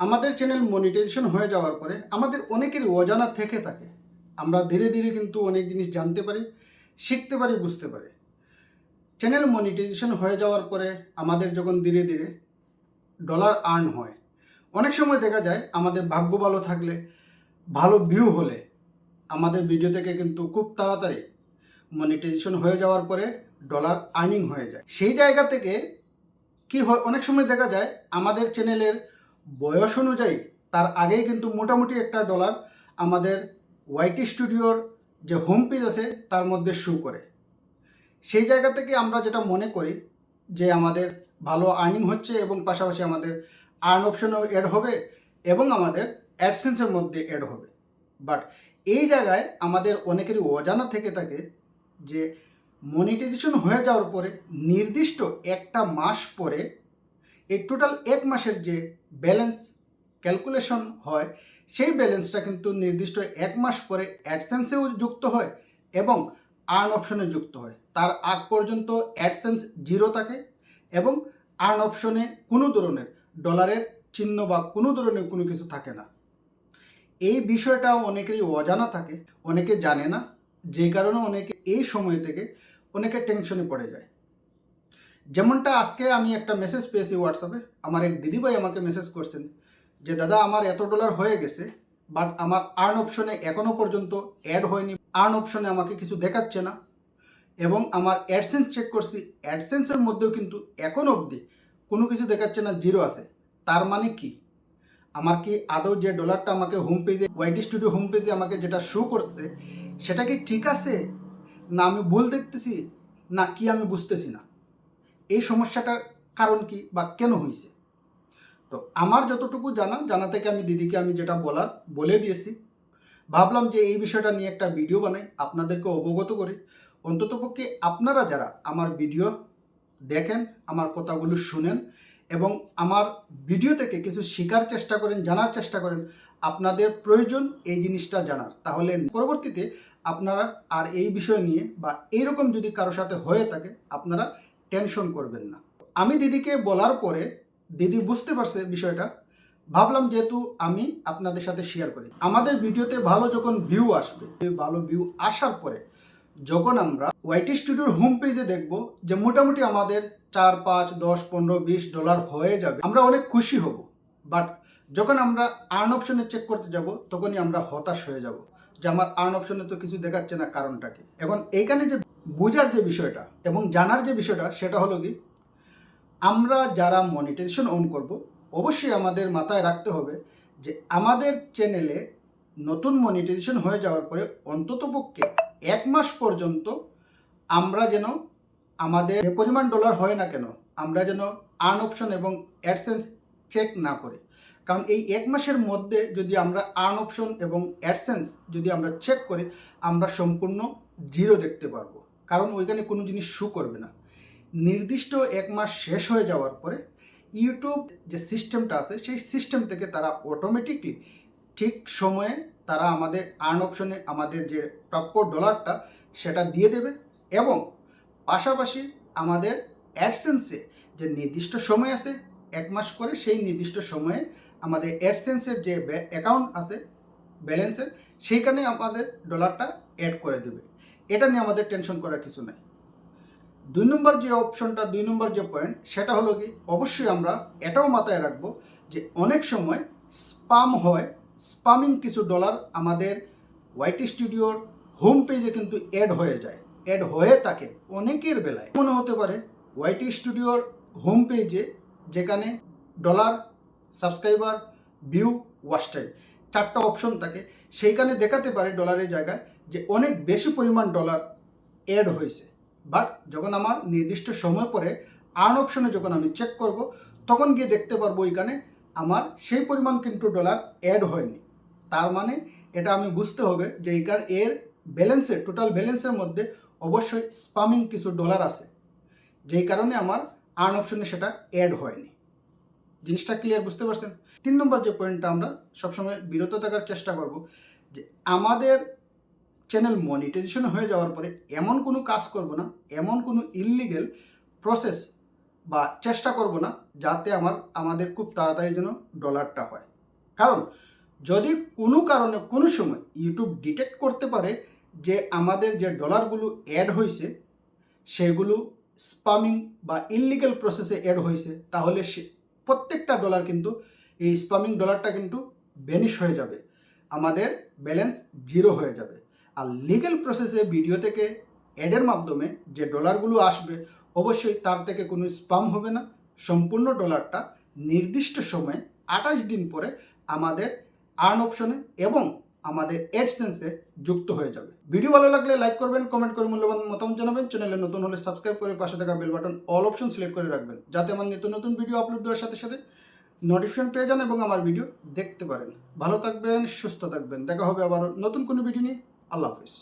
আমাদের channel monetization হয়ে যাওয়ার পরে আমাদের অনেকের অজানা থেকে থাকে। আমরা ধীরে ধীরে কিন্তু অনেক জিনিস জানতে পারি, শিখতে পারি, বুঝতে পারি। চ্যানেল মনিটাইজেশন হয়ে যাওয়ার পরে আমাদের যখন ধীরে ধীরে ডলার আর্ন হয়, অনেক সময় দেখা যায় আমাদের ভাগ্য ভালো থাকলে, ভালো ভিউ হলে আমাদের ভিডিও থেকে কিন্তু খুব তাড়াতাড়ি মনিটাইজেশন হয়ে যাওয়ার পরে ডলার আর্নিং হয়ে যায়। সেই জায়গা থেকে কি হয়, অনেক সময় দেখা যায় আমাদের চ্যানেলের বয়স অনুযায়ী তার আগেই কিন্তু মোটামুটি একটা ডলার আমাদের ওয়াইটি স্টুডিওর যে হোম পেজ আছে, তার মধ্যে শো করে। সেই জায়গা থেকে আমরা যেটা মনে করি যে আমাদের ভালো আর্নিং হচ্ছে এবং পাশাপাশি আমাদের আর্ন অপশনও অ্যাড হবে এবং আমাদের অ্যাডসেন্সের মধ্যে অ্যাড হবে। বাট এই জায়গায় আমাদের অনেকেরই অজানা থেকে থাকে যে মনিটাইজেশন হয়ে যাওয়ার পরে নির্দিষ্ট একটা মাস পরে এই টোটাল এক মাসের যে ব্যালেন্স ক্যালকুলেশন হয়, সেই ব্যালেন্সটা কিন্তু নির্দিষ্ট এক মাস পরে অ্যাডসেন্সেও যুক্ত হয় এবং আর্ন অপশনে যুক্ত হয়। তার আগ পর্যন্ত অ্যাডসেন্স জিরো থাকে এবং আর্ন অপশনে কোনো ধরনের ডলারের চিহ্ন বা কোনো ধরনের কোনো কিছু থাকে না। এই বিষয়টাও অনেকেরই অজানা থাকে, অনেকে জানে না, যে কারণে অনেকে এই সময় থেকে অনেকে টেনশনে পড়ে যায়। যেমনটা আজকে আমি একটা মেসেজ পেয়েছি হোয়াটসঅ্যাপে আমার এক দিদিভাই আমাকে মেসেজ করছেন যে, দাদা, আমার এত ডলার হয়ে গেছে বাট আমার আর্ন অপশনে এখনও পর্যন্ত অ্যাড হয়নি আর্ন অপশনে আমাকে কিছু দেখাচ্ছে না। এবং আমার অ্যাডসেন্স চেক করছি অ্যাডসেন্সের মধ্যেও কিন্তু এখন অবধি কোনো কিছু দেখাচ্ছে না জিরো আছে। তার মানে কি? আমার কি আদৌ যে ডলারটা আমাকে হোম পেজে ওয়াইটি স্টুডিও হোম পেজে আমাকে যেটা শো করছে, সেটা কি ঠিক আছে? না আমি ভুল দেখতেছি? না কি আমি বুঝতেছি না? এই সমস্যাটার কারণ কি বা কেন হয়েছে তো আমার যতটুকু জানা জানা থেকে আমি দিদিকে আমি যেটা বলার, বলে দিয়েছি। ভাবলাম যে এই বিষয়টা নিয়ে একটা ভিডিও বানাই, আপনাদেরকে অবগত করি। অন্ততপক্ষে আপনারা যারা আমার ভিডিও দেখেন, আমার কথাগুলো শুনেন এবং আমার ভিডিও থেকে কিছু শেখার চেষ্টা করেন, জানার চেষ্টা করেন, আপনাদের প্রয়োজন এই জিনিসটা জানার। তাহলে পরবর্তীতে আপনারা আর এই বিষয় নিয়ে বা এইরকম যদি কারও সাথে হয়ে থাকে, আপনারা টেনশন করবেন না। আমি দিদিকে বলার পরে দিদি বুঝতে পারছে বিষয়টা। ভাবলাম যেহেতু আমি আপনাদের সাথে শেয়ার করি। আমাদের ভিডিওতে ভালো যখন ভিউ আসবে, ভালো ভিউ আসার পরে যখন আমরা ওয়াইটি স্টুডিওর হোম পেজে দেখব যে মোটামুটি আমাদের চার, পাঁচ, দশ, পনেরো, বিশ ডলার হয়ে যাবে। আমরা অনেক খুশি হব। বাট যখন আমরা আর্ন অপশনে চেক করতে যাব, তখনই আমরা হতাশ হয়ে যাব যে আমার আর্ন অপশনে তো কিছু দেখাচ্ছে না কারণটা কি? এখন এইখানে যে বোঝার যে বিষয়টা এবং জানার যে বিষয়টা সেটা হলো কি, আমরা যারা মনিটাইজেশন অন করব, অবশ্যই আমাদের মাথায় রাখতে হবে যে আমাদের চ্যানেলে নতুন মনিটাইজেশন হয়ে যাওয়ার পরে অন্ততপক্ষে এক মাস পর্যন্ত আমরা যেন আমাদের যে পরিমাণ ডলার হয় না কেন, আমরা যেন আর্ন অপশন এবং অ্যাডসেন্স চেক না করি। কারণ এই এক মাসের মধ্যে যদি আমরা আর্ন অপশন এবং অ্যাডসেন্স যদি আমরা চেক করি, আমরা সম্পূর্ণ জিরো দেখতে পারব। কারণ ওইখানে কোনো জিনিস শু করবে না। নির্দিষ্ট এক মাস শেষ হয়ে যাওয়ার পরে ইউটিউব যে সিস্টেমটা আছে, সেই সিস্টেম থেকে তারা অটোমেটিকলি ঠিক সময়ে তারা আমাদের আর্ন অপশনে আমাদের যে প্রাপ্য ডলারটা সেটা দিয়ে দেবে এবং পাশাপাশি আমাদের অ্যাডসেন্সে যে নির্দিষ্ট সময় আছে, এক মাস করে সেই নির্দিষ্ট সময়ে আমাদের অ্যাডসেন্সের যে অ্যাকাউন্ট আছে ব্যালেন্সের সেইখানে আমাদের ডলারটা অ্যাড করে দেবে। এটা নিয়ে আমাদের টেনশন করার কিছু নাই। দুই নম্বর যে অপশনটা দুই নম্বর যে পয়েন্ট সেটা হলো কি, অবশ্যই আমরা এটাও মাথায় রাখব যে অনেক সময় স্পাম হয় স্পামিং কিছু ডলার আমাদের ওয়াইটি স্টুডিওর হোম পেজে কিন্তু অ্যাড হয়ে যায়। অ্যাড হয়ে থাকে অনেকের বেলায়। মনে হতে পারে ওয়াইটি স্টুডিওর হোম পেজে যেখানে ডলার সাবস্ক্রাইবার ভিউ টাইম চারটা অপশন থাকে, সেইখানে দেখাতে পারে ডলারের জায়গায়। যে অনেক বেশি পরিমাণ ডলার অ্যাড হয়েছে। বাট যখন আমার নির্দিষ্ট সময় পরে আর্ন অপশনে যখন আমি চেক করব, তখন গিয়ে দেখতে পারব এখানে আমার সেই পরিমাণ কিন্তু ডলার অ্যাড হয়নি। তার মানে এটা আমি বুঝতে হবে যে এখানে এর ব্যালেন্সের টোটাল ব্যালেন্সের মধ্যে অবশ্যই স্পামিং কিছু ডলার আছে। যেই কারণে আমার আর্ন অপশনে সেটা অ্যাড হয়নি। জিনিসটা ক্লিয়ার বুঝতে পারছেন? তিন নম্বর যে পয়েন্টটা আমরা সবসময় বিরত থাকার চেষ্টা করব, যে আমাদের চ্যানেল মনিটাইজেশন হয়ে যাওয়ার পরে এমন কোনো কাজ করব না, এমন কোনো ইললিগেল প্রসেস বা চেষ্টা করব না যাতে আমার, আমাদের খুব তাড়াতাড়ি যেন ডলারটা হয়। কারণ যদি কোনো কারণে কোনো সময় ইউটিউব ডিটেক্ট করতে পারে যে আমাদের যে ডলারগুলো অ্যাড হয়েছে সেগুলো স্পামিং বা ইললিগাল প্রসেসে অ্যাড হয়েছে তাহলে সে, প্রত্যেকটা ডলার কিন্তু এই স্পামিং ডলারটা কিন্তু বেনিশ হয়ে যাবে। আমাদের ব্যালেন্স জিরো হয়ে যাবে। আর লিগেল প্রসেসে ভিডিও থেকে অ্যাডের মাধ্যমে যে ডলারগুলো আসবে, অবশ্যই তার থেকে কোনো স্পাম হবে না। সম্পূর্ণ ডলারটা নির্দিষ্ট সময়ে আঠাশ দিন পরে আমাদের আর্ন অপশনে এবং আমাদের অ্যাডসেন্সে যুক্ত হয়ে যাবে। ভিডিও ভালো লাগলে লাইক করবেন কমেন্ট করে মূল্যবান মতামত জানাবেন। চ্যানেলে নতুন হলে সাবস্ক্রাইব করে পাশে থাকা bell button all option select করে রাখবেন, যাতে আমার নিত্য নতুন ভিডিও আপলোড দেওয়ার সাথে সাথে নোটিফিকেশন পেয়ে যান এবং আমার ভিডিও দেখতে পারেন। ভালো থাকবেন, সুস্থ থাকবেন। দেখা হবে আবার নতুন কোনো ভিডিও নিয়ে। আল্লাহ হাফিজ